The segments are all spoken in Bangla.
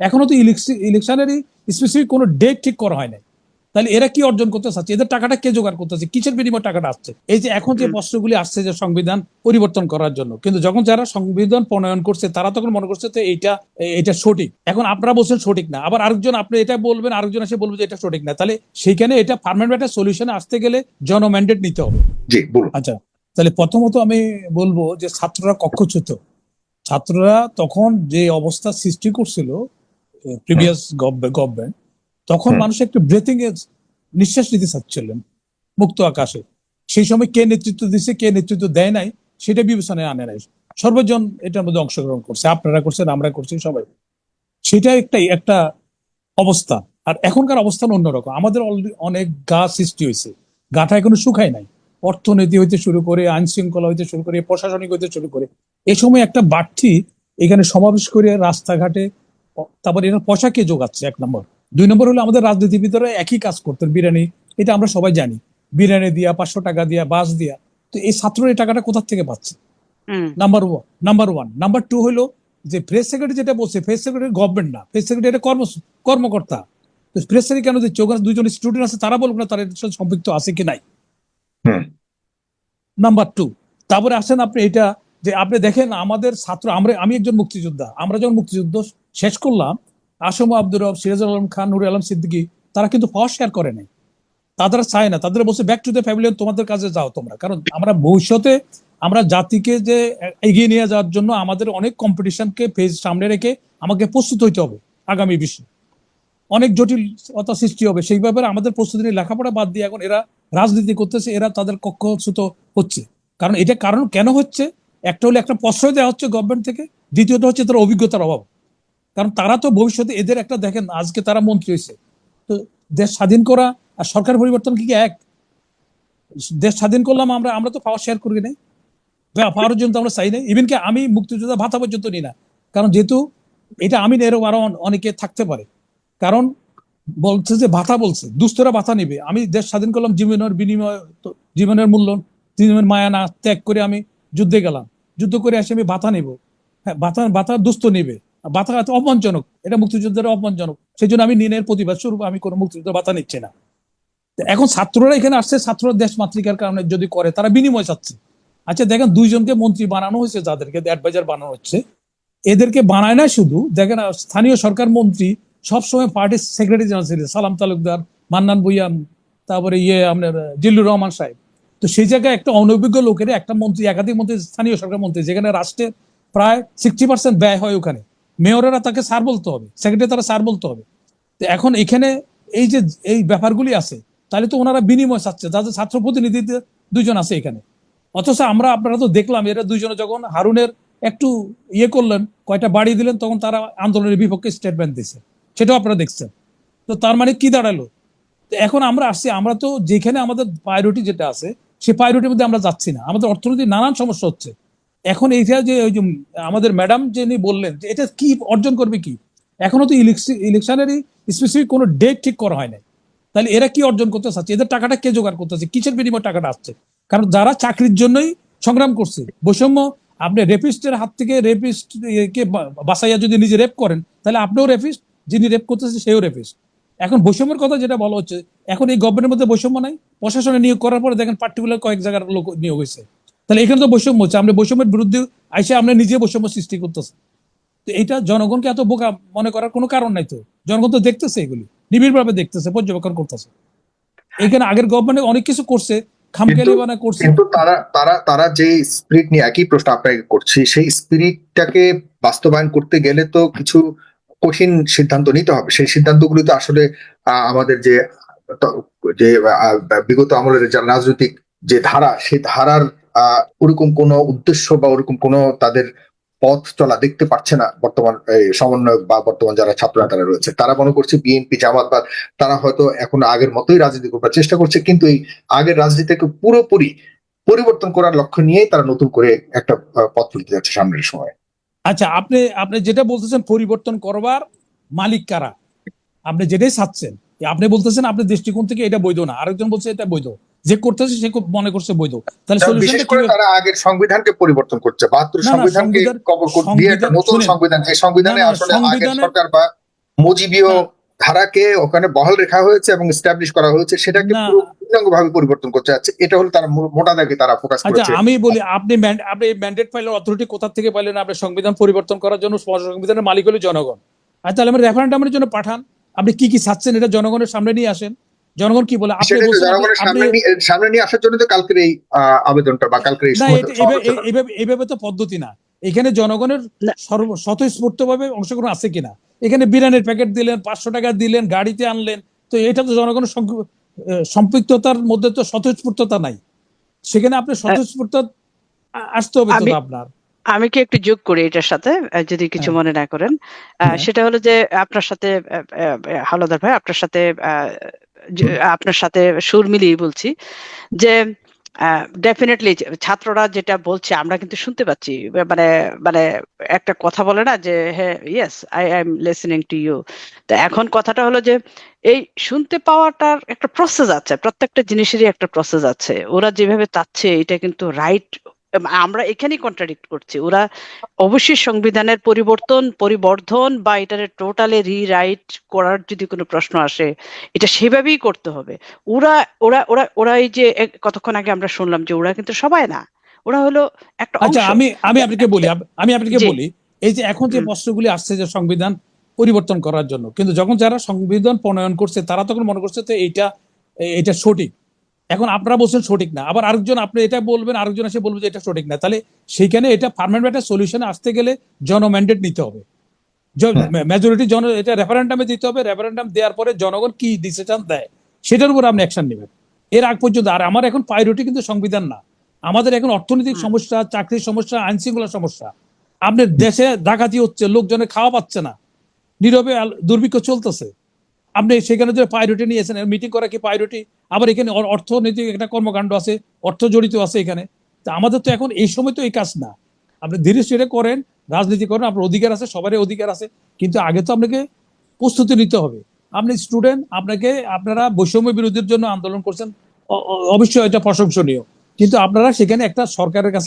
এখনও তো ইলেকশনেরই স্পেসিফিক কোনো ডেট ঠিক করা হয় নাই তাহলে এরা কি অর্জন করতে চাচ্ছে? এদের টাকাটা কে জোগাড় করতেছে কিসের বিনিময়ে টাকাটা আসছে? এই যে এখন যে। প্রশ্নগুলি আসছে যে সংবিধান পরিবর্তন করার জন্য কিন্তু যখন যারা সংবিধান প্রণয়ন করছে তারা তখন মনে করছে যে এইটা এটা সঠিক। এখন আপনারা বলছেন সঠিক না আবার আরেকজন আপনি এটা বলবেন আরেকজন এসে বলবে যে এটা সঠিক না। তাহলে সেইখানে এটা পার্মানেন্ট একটা সলিউশনে আসতে গেলে জনম্যান্ডেট নিতে হবে। জি বলুন। আচ্ছা তাহলে প্রথমত আমি বলব যে ছাত্ররা কক্ষচ্যুত। ছাত্ররা তখন যে অবস্থা সৃষ্টি করছিল প্রিভিয়াস গভর্নমেন্ট তখন মানুষ একটু ব্রেথিং এর নিঃশ্বাস নিতে চাচ্ছিলেন মুক্ত আকাশে। সেই সময় কে নেতৃত্ব দিচ্ছে কে নেতৃত্ব দেয় নাই সেটা বিবেচনায় আনে নাই। সর্বজন এটার মধ্যে অংশগ্রহণ করছে আপনারা করছেন আমরা করছি সবাই। সেটা একটা একটা অবস্থা। আর এখনকার অবস্থান অন্যরকম। আমাদের অলরেডি অনেক গা সৃষ্টি হয়েছে। গাটা এখনও শুকায় নাই। অর্থনীতি হইতে শুরু করে আইন শৃঙ্খলা হইতে শুরু করে প্রশাসনিক হইতে শুরু করে এই সময় একটা বাড়তি এখানে সমাবেশ করে রাস্তাঘাটে তারপর এরা পয়সা কে যোগাচ্ছে এক নম্বর। দুই নম্বর হলো আমাদের রাজনীতিবিদরা একই কাজ করতেন বিরিয়ানি এটা আমরা সবাই জানি। বিরিয়ানি দিয়া পাঁচশো টাকা দিয়া বাস দিয়া তো এই ছাত্ররা এই টাকাটা কোথা থেকে পাচ্ছে? Number one number one number two হলো যে প্রেস সেক্রেটারি যেটা বলছে প্রেস সেক্রেটারি গভর্নমেন্ট না। প্রেস সেক্রেটারি কর্ম কর্মকর্তা। তো প্রেস সেক্রেটারি কেন দিচ্ছে? ওখানে দুজন স্টুডেন্ট আছে তারা বলবে না তারা সাথে সম্পৃক্ত আছে কি নাই। নাম্বার টু তারপরে আসেন আপনি এটা যে আপনি দেখেন আমাদের ছাত্র, আমরা, আমি একজন মুক্তিযোদ্ধা, আমরা যখন মুক্তিযুদ্ধ শেষ করলাম, আসম আব্দুর রব, সিরাজুল আলম খান নুর আলম সিদ্দিকী, তারা কিন্তু পাওয়ার শেয়ার করে নাই। তাদের চায় না, তাদের বলছে ব্যাক টু দ্য ফ্যামিলি তোমাদের কাজে যাও তোমরা। কারণ আমরা ভবিষ্যতে, আমরা জাতিকে যে এগিয়ে নিয়ে যাওয়ার জন্য আমাদের অনেক কম্পিটিশনকে ফেজ সামনে রেখে আমাকে প্রস্তুত হইতে হবে আগামী বিশ্বে। অনেক জটিলতা সৃষ্টি হবে, সেই ব্যাপারে আমাদের প্রস্তুতি নিয়ে লেখাপড়া বাদ দিয়ে এখন এরা রাজনীতি করতেছে, এরা তাদের কক্ষচ্যুত হচ্ছে। কারণ এটা কারণ কেন হচ্ছে? একটা হলো একটা প্রশ্রয় দেওয়া হচ্ছে গভর্নমেন্ট থেকে, দ্বিতীয়ত হচ্ছে তার অভিজ্ঞতার অভাব। কারণ তারা তো ভবিষ্যতে এদের একটা দেখেন, আজকে তারা মন্ত্রী হয়েছে। তো দেশ স্বাধীন করা আর সরকার পরিবর্তন কি এক? দেশ স্বাধীন করলাম আমরা আমরা তো পাওয়ার শেয়ার করি নাই। পাওয়ার জন্য আমরা চাই নাই। ইভেন কি আমি মুক্তিযোদ্ধা ভাতা পর্যন্ত নিই না। কারণ যেহেতু এটা আমি নেরো আরও অনেকে থাকতে পারে। কারণ বলছে যে ভাতা বলছে, দুস্থরা ভাতা নিবে। আমি দেশ স্বাধীন করলাম, জীবনের বিনিময় জীবনের মূল্য, জীবনের মায়া না ত্যাগ করে আমি যুদ্ধে গেলাম। যুদ্ধ করে এসে আমি ভাতা নিব। হ্যাঁ ভাতা ভাতা দুস্থ নিবে। এত অপমানজনক। এটা মুক্তিযুদ্ধের অপমানজনক। সেই জন্য আমি নিনের প্রতিবাদ স্বরূপ আমি কোনো মুক্তিযুদ্ধ ভাতা নিচ্ছি না। এখন ছাত্ররা এখানে আসছে, ছাত্ররা দেশ মাতৃকার কারণে যদি করে, তারা বিনিময় চাচ্ছে। আচ্ছা দেখেন দুইজনকে মন্ত্রী বানানো হয়েছে, যাদেরকে অ্যাডভাইজার বানানো হচ্ছে। এদেরকে বানায় না শুধু, দেখেন স্থানীয় সরকার মন্ত্রী সবসময় পার্টির সেক্রেটারি জেনারেল ছিলেন, সালাম তালুকদার, মান্নান ভুইয়াম তারপরে ইয়ে আপনার জিল্লুর রহমান সাহেব। তো সেই জায়গায় একটা অনভিজ্ঞ লোকের একটা মন্ত্রী, একাধিক মন্ত্রী, স্থানীয় সরকার মন্ত্রী, যেখানে রাষ্ট্রের প্রায় সিক্সটি পার্সেন্ট ব্যয় হয় ওখানে। মেয়রেরা তাকে স্যার বলতে হবে সেক্রেটারি তারা স্যার বলতে হবে। তো এখন এখানে এই যে, এই ব্যাপারগুলি আছে, তাহলে তো ওনারা বিনিময় চাচ্ছে যাদের ছাত্র প্রতিনিধি দুইজন আছে এখানে। অথচ আমরা আপনারা তো দেখলাম, এরা দুইজনে যখন হারুনের একটু ইয়ে করলেন, কয়টা বাড়ি দিলেন, তখন তারা আন্দোলনের বিপক্ষে স্টেটমেন্ট দিছে সেটাও আপনারা দেখছেন। তো তার মানে কি দাঁড়াল? তো এখন আমরা আসছি, আমরা তো যেখানে আমাদের প্রায়োরিটি যেটা আছে সেই প্রায়োরিটির মধ্যে আমরা যাচ্ছি না। আমাদের অর্থনীতির নানান সমস্যা হচ্ছে। এখন এইটা যে ওই যে আমাদের ম্যাডাম যিনি বললেন যে এটা কি অর্জন করবে কি? এখনও তো ইলেকশনেরই স্পেসিফিক কোনো ডেট ঠিক করা হয় নাই তাহলে এরা কি অর্জন করতে চাচ্ছে? এদের টাকাটা কে জোগাড় করতেছে কিসের বিনিময়ে টাকাটা আসছে? কারণ যারা চাকরির জন্যই সংগ্রাম করছে, বৈষম্য, আপনি রেপিস্টের হাত থেকে রেপিস্ট কে বা- বাঁচাইয়া যদি নিজে রেপ করেন, তাহলে আপনিও রেপিস্ট যিনি রেপ করতেছে সেও রেপিস্ট এখন বৈষম্যের কথা যেটা বলা হচ্ছে এখন এই গভর্নমেন্টের মধ্যে বৈষম্য নাই প্রশাসনে নিয়োগ করার পরে দেখেন পার্টিকুলার কয়েক জায়গার লোক নিয়োগ হয়েছে। তাহলে এখানে তো বৈষম্য হচ্ছে আমরা বৈষম্যের বিরুদ্ধে আইসে আমরা নিজে বৈষম্য সৃষ্টি করতেছি। তো এটা জনগণকে এত বোকা মনে করার কোনো কারণ নাই তো। জনগণ তো দেখতেছে এগুলি নিবিড়ভাবে দেখতেছে পর্যবেক্ষণ করতেছে। এখানে আগের গভর্নমেন্ট অনেক কিছু করছে কিন্তু তারা তারা তারা যে স্পিরিট নিয়ে একই প্রশ্ন আপনাকে করছি সেই স্পিরিটটাকে বাস্তবায়ন করতে গেলে তো কিছু কঠিন সিদ্ধান্ত নিতে হবে। সেই সিদ্ধান্তগুলি তো আসলে আমাদের যে যে বিগত আমলের যে রাজনৈতিক যে ধারা, সেই ধারার ওরকম কোনো উদ্দেশ্য বা ওরকম কোনো তাদের পথ চলা দেখতে পাচ্ছে না বর্তমান সমন্বয়ক বা বর্তমান যারা ছাত্ররা তারা রয়েছে। তারা মনে করছে বিএনপি, জামাত বা তারা হয়তো এখন আগের মতোই রাজনীতি করবার চেষ্টা করছে, কিন্তু এই আগের রাজনীতিকে পুরোপুরি পরিবর্তন করার লক্ষ্য নিয়েই তারা নতুন করে একটা পথ তুলতে যাচ্ছে সামনের সময়। আচ্ছা আপনি আপনি যেটা বলতেছেন পরিবর্তন করবার মালিক কারা আপনি যেটাই চাচ্ছেন আপনি বলতেছেন আপনার দৃষ্টিকোণ থেকে এটা বৈধ না আরেকজন বলছে এটা বৈধ যে করতেছে সে খুব মনে করছে বৈধ তাহলে বিশেষ করে তারা আগের সংবিধানকে পরিবর্তন করছে বাহাত্তর না, না, সংবিধানকে কবর দিয়ে একটা নতুন সংবিধান সংবিধানে আসলে আগের সরকার বা মুজিবীয়। ধারাকে ওখানে বহাল রাখা হয়েছে এবং এস্টাবলিশ করা হয়েছে সেটাকে। পুরো পূর্ণাঙ্গভাবে পরিবর্তন করতে যাচ্ছে এটা হলো তারা মোটা দাগে তারা ফোকাস আচ্ছা করেছে। আমি বলি আপনি আপনি ম্যান্ডেট ফাইলের অথরিটি কোথা থেকে পাইলেন? আপনি সংবিধান পরিবর্তন করার জন্য সংবিধানের মালিক হলো জনগণ। আর তাহলে রেফারেন্ডামের জন্য পাঠান। আপনি কি কি চাচ্ছেন? এটা জনগণের সামনে নিয়ে আসেন। জনগণ কি বলে? আপনি সামনে নিয়ে আসার জন্য তো কালকের এই আবেদনটা বা কালকের। এইভাবে তো পদ্ধতি না। এখানে জনগণের স্বতঃস্ফূর্ত ভাবে অংশগ্রহণ আছে কিনা? এখানে বিরিয়ানির প্যাকেট দিলেন পাঁচশো টাকা দিলেন গাড়িতে আনলেন তো এটা তো জনগণের সম্পৃক্ততার মধ্যে তো স্বতঃস্ফূর্ততা নাই। সেখানে আপনি স্বতঃস্ফূর্ত আসতে হবে তো আপনার। আমি কি একটু যোগ করি এটার সাথে? যদি কিছু হ্যাঁ। মনে না করেন। আহ, হ্যাঁ। সেটা হলো যে আপনার সাথে হাওলাদার ভাই আপনার সাথে আহ, আপনার সাথে সুর মিলিয়ে বলছি যে ডেফিনেটলি ছাত্ররা যেটা বলছে, আমরা কিন্তু শুনতে পাচ্ছি। মানে মানে একটা কথা বলে না যে হ্যাঁ yes I am listening to you তো এখন কথাটা হলো যে, এই শুনতে পাওয়াটার একটা প্রসেস আছে, প্রত্যেকটা জিনিসেরই একটা প্রসেস আছে। ওরা যেভাবে চাচ্ছে, এটা কিন্তু রাইট আমরা এখানেই কন্ট্রাডিক্ট করছি। ওরা অবশ্যই সংবিধানের পরিবর্তন পরিবর্ধন বা এটার টোটালি রিরাইট করার যদি কোনো প্রশ্ন আসে এটা সেভাবেই করতে হবে। ওরা ওরা ওরা ওরা এই যে কতক্ষণ আগে আমরা শুনলাম যে ওরা কিন্তু সবাই না ওরা হলো একটা আচ্ছা আমি আমি আপনাকে বলি আমি আপনাকে বলি এই যে এখন যে। প্রশ্নগুলি আসছে যে সংবিধান পরিবর্তন করার জন্য কিন্তু যখন যারা সংবিধান প্রণয়ন করছে তারা তখন মনে করছে তো এইটা এ- এটা সঠিক। এখন আপনারা বলছেন সঠিক না। আবার আরেকজন আপনি এটা বলবেন আরেকজন এসে বলবে যে এটা সঠিক না। তাহলে সেইখানে এটা পার্মানেন্ট একটা সলিউশনে আসতে গেলে জনম্যান্ডেট নিতে হবে। মেজরিটি জন এটা রেফারেন্ডামে দিতে হবে। রেফারেন্ডাম দেওয়ার পরে জনগণ কি ডিসিশন দেয় সেটার উপর আপনি অ্যাকশন নেবেন। এর আগ পর্যন্ত আর আমার এখন প্রায়োরিটি কিন্তু সংবিধান না। আমাদের এখন অর্থনৈতিক সমস্যা চাকরির সমস্যা আইন শৃঙ্খলা সমস্যা। আপনার দেশে ডাকাতি হচ্ছে লোকজনের খাওয়া পাচ্ছে না। নীরবে দুর্ভিক্ষ চলতেছে। আপনি সেখানে যে প্রায়োরিটি নিয়েছেন মিটিং করা কি প্রায়োরিটি আবার এখানে অর্থনৈতিক একটা কর্মকাণ্ড আছে অর্থ জড়িত আছে এখানে। তা আমাদের তো এখন এই সময় তো এই কাজ না। আপনি ধীরে ধীরে করেন রাজনীতি করেন আপনার অধিকার আছে সবারই অধিকার আছে কিন্তু আগে তো আপনাকে প্রস্তুতি নিতে হবে। আপনি স্টুডেন্ট আপনাকে আপনারা বৈষম্য বিরোধীর জন্য আন্দোলন করছেন অবশ্যই এটা প্রশংসনীয়। কিন্তু আপনারা সেখানে একটা সরকারের কাছে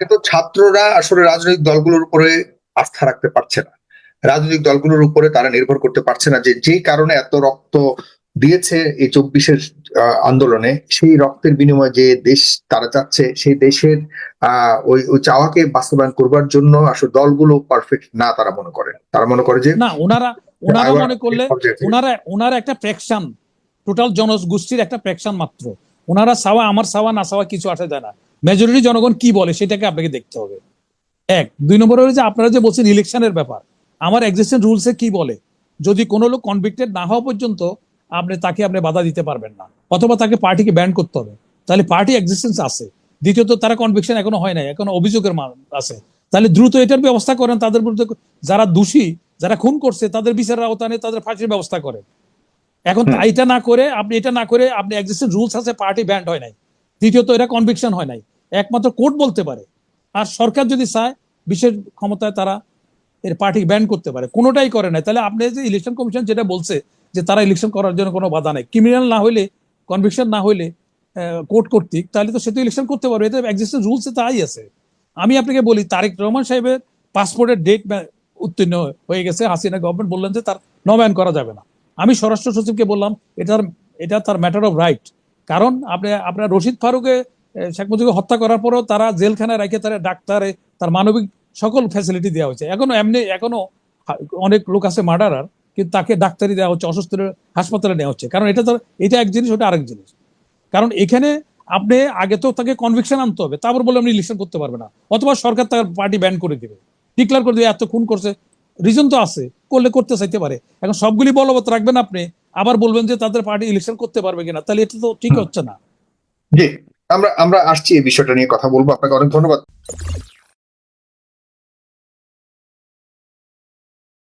কিন্তু ছাত্ররা আসলে রাজনৈতিক দলগুলোর উপরে আস্থা রাখতে পারছে না। রাজনৈতিক দলগুলোর উপরে তারা নির্ভর করতে পারছে না যে যে কারণে এত রক্ত দিয়েছে এই চব্বিশের আন্দোলনে সেই রক্তের বিনিময়ে যে দেশ তারা চাচ্ছে সেই দেশের আহ ওই ওই চাওয়াকে বাস্তবায়ন করবার জন্য আসলে দলগুলো পারফেক্ট না তারা মনে করে। তারা মনে করে যে না ওনারা ওনারা মনে করলে ওনারা ওনারা একটা প্রেকশন টোটাল জনগোষ্ঠীর একটা প্রেকশন মাত্র। ওনারা সাওয়া আমার সাওয়া না সাওয়া কিছু আসে যায় না। মেজরিটি জনগণ কি বলে সেটাকে আপনাকে দেখতে হবে। এক দুই নম্বর হলো যে আপনারা যে বলছেন ইলেকশনের ব্যাপার আমার এক্সিস্টেন্ট রুলসে কি বলে? যদি কোনো লোক কনভিক্টেড না হওয়া পর্যন্ত আপনি তাকে আপনি বাধা দিতে পারবেন না। অথবা তাকে পার্টিকে ব্যান করতে হবে। তাহলে পার্টি এক্সিস্টেন্স আছে। দ্বিতীয়ত তারা কনভিকশন এখনও হয় নাই এখনও অভিযোগের মান আছে। তাহলে দ্রুত এটার ব্যবস্থা করেন তাদের বিরুদ্ধে যারা দোষী যারা খুন করছে তাদের বিচারের আওতানে তাদের ফাঁসির ব্যবস্থা করেন। এখন এটা না করে আপনি এটা না করে আপনি এক্সিস্টেন্ট রুলস আছে পার্টি ব্যান্ড হয় নাই। দ্বিতীয়ত এটা কনভিকশন হয় নাই। একমাত্র কোর্ট বলতে পারে। আর সরকার যদি চায় বিশেষ ক্ষমতায় তারা এর পার্টি ব্যান করতে পারে। কোনোটাই করে না। তাহলে আপনি যে ইলেকশন কমিশন যেটা বলছে যে তারা ইলেকশন করার জন্য কোনো বাধা নেই। ক্রিমিনাল না হইলে কনভিকশন না হইলে কোর্ট কর্তৃক, তাহলে তো সে তো ইলেকশন করতে পারবে। এটা এক্সিস্টেন্ট রুলসে তাই আছে। আমি আপনাকে বলি, তারেক রহমান সাহেবের পাসপোর্টের ডেট উত্তীর্ণ হয়ে গেছে। হাসিনা গভর্নমেন্ট বললেন যে তার নবায়ন করা যাবে না। আমি স্বরাষ্ট্র সচিবকে বললাম এটার এটা তার ম্যাটার অফ রাইট কারণ আপনি, আপনার রশিদ ফারুকে শেখ মুজিবকে হত্যা করার পরেও তারা জেলখানায় রেখে তারা ডাক্তারে, তার মানবিক সকল ফ্যাসিলিটি দেওয়া হয়েছে। এখনও এমনি, এখনও অনেক লোক আছে মার্ডারার কিন্তু তাকে ডাক্তারি দেওয়া হচ্ছে অসুস্থ হাসপাতালে নেওয়া হচ্ছে। কারণ এটা তো, এটা এক জিনিস, ওটা আরেক জিনিস। কারণ এখানে আপনি, আগে তো তাকে কনভিকশন আনতে হবে, তারপর বলে আপনি ইলেকশন করতে পারবে না। অথবা সরকার তার পার্টি ব্যান করে দেবে। ডিক্লেয়ার করে দেবে, এত খুন করছে। রিজন তো আছে, করলে করতে চাইতে পারে। এখন সবগুলি বলবৎ রাখবেন আপনি, আবার বলবেন যে তাদের পার্টি ইলেকশন করতে পারবে কিনা, তাহলে এটা তো ঠিক হচ্ছে না। জি, আমরা আমরা আসছি এই বিষয়টা নিয়ে কথা বলব। আপনাকে অনেক ধন্যবাদ।